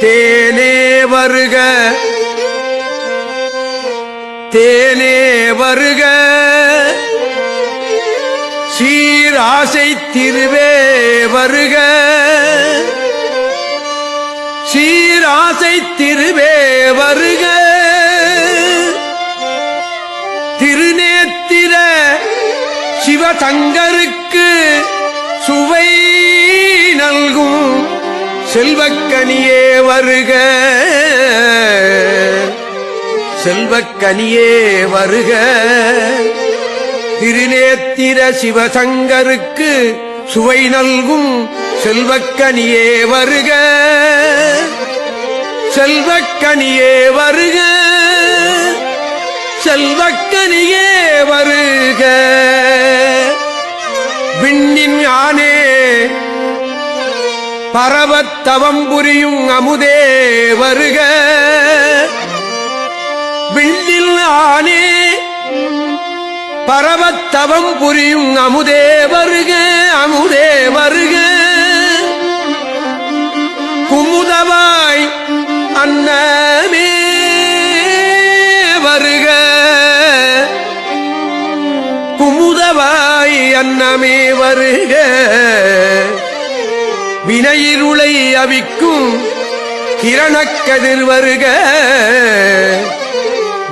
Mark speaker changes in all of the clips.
Speaker 1: தேனே வருக. தேனே வருக. சீராசை திருவே வருக. சீராசை திருவே வருக. திருநேத்திர சிவசங்கருக்கு சுவை நல்கும். செல்வக்கனியே வருக. செல்வக்கனியே வருக. திருநேத்திர சிவசங்கருக்கு சுவை நல்கும் செல்வக்கனியே வருக. செல்வக்கனியே வருக. செல்வக்கனியே வருக. விண்ணின் ஆனே பரவத்தவம் புரியும் அமுதே வருக. வில்லில் ஆனே பரவத்தவம் புரியும் அமுதே வருக அமுதே வருக. குமுதவாய் அன்னமே வருக. குமுதவாய் அன்னமே வருக. வினையிருளை அவிக்கும் கிரணக்கதிர் வருக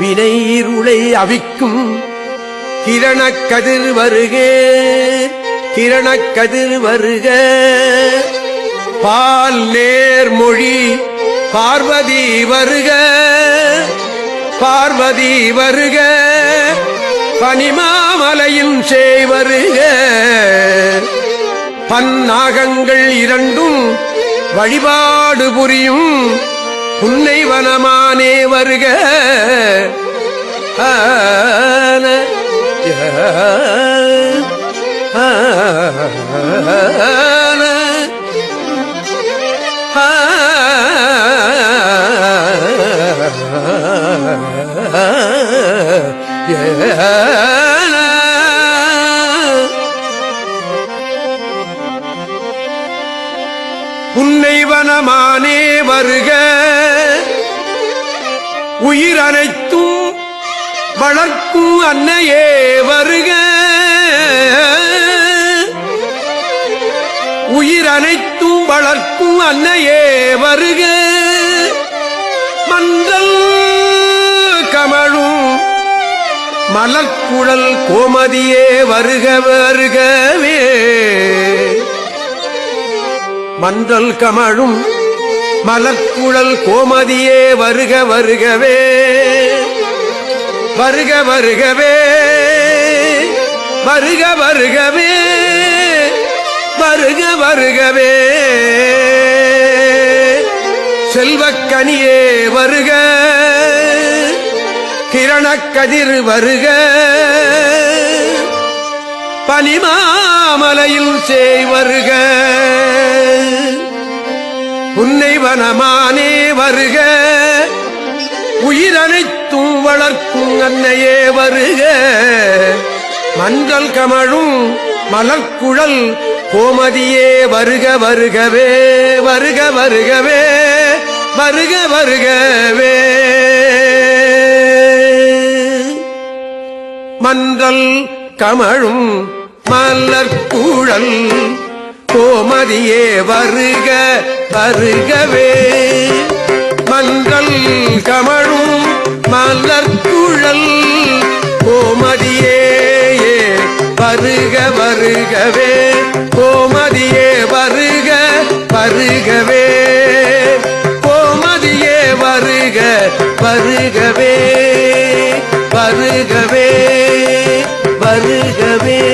Speaker 1: வினையிருளை அவிக்கும் கிரணக்கதிர் வருக கிரணக்கதிர் வருக பால் நேர் மொழி பார்வதி வருக. பார்வதி வருக. பனிமாமலையும் செய்வருக பன்னாகங்கள் இரண்டும் வழிபாடு புரியும் புன்னை வனமானே வருக. ஆன, புன்னைவனமானே வருக. உயிர் அனைத்தும் வளர்க்கும் அன்னையே வருக. உயிர் அனைத்தும் வளர்க்கும் அன்னையே வருக. மன்றல் கமழும் மலர்க்குழல் கோமதியே வருக வருகவே. மன்றல் கமழும் மலர்குழல் கோமதியே வருக வருகவே. வருக வருகவே. வருக வருகவே. வருக வருகவே. செல்வக்கனியே வருக. கிரணக்கதிர் வருக. பனிமாமலையில் செய்வருக. உன்னை வனமானே வருக. உயிரனைத்தும் வளர்க்கும் அன்னையே வருக. மஞ்சள் கமழும் மலர்குழல் கோமதியே வருக வருகவே வருக வருகவே வருக வருகவே. மன்றல் கமழும் மலர்குழல் கோமதியே வருக வருகவே. மன்றல் கமழும் மலர்குழல் கோமதியே வருக வருகவே. கோமதியே வருக வருகவே. கோமதியே வருக வருகவே வருகவே வருகவே.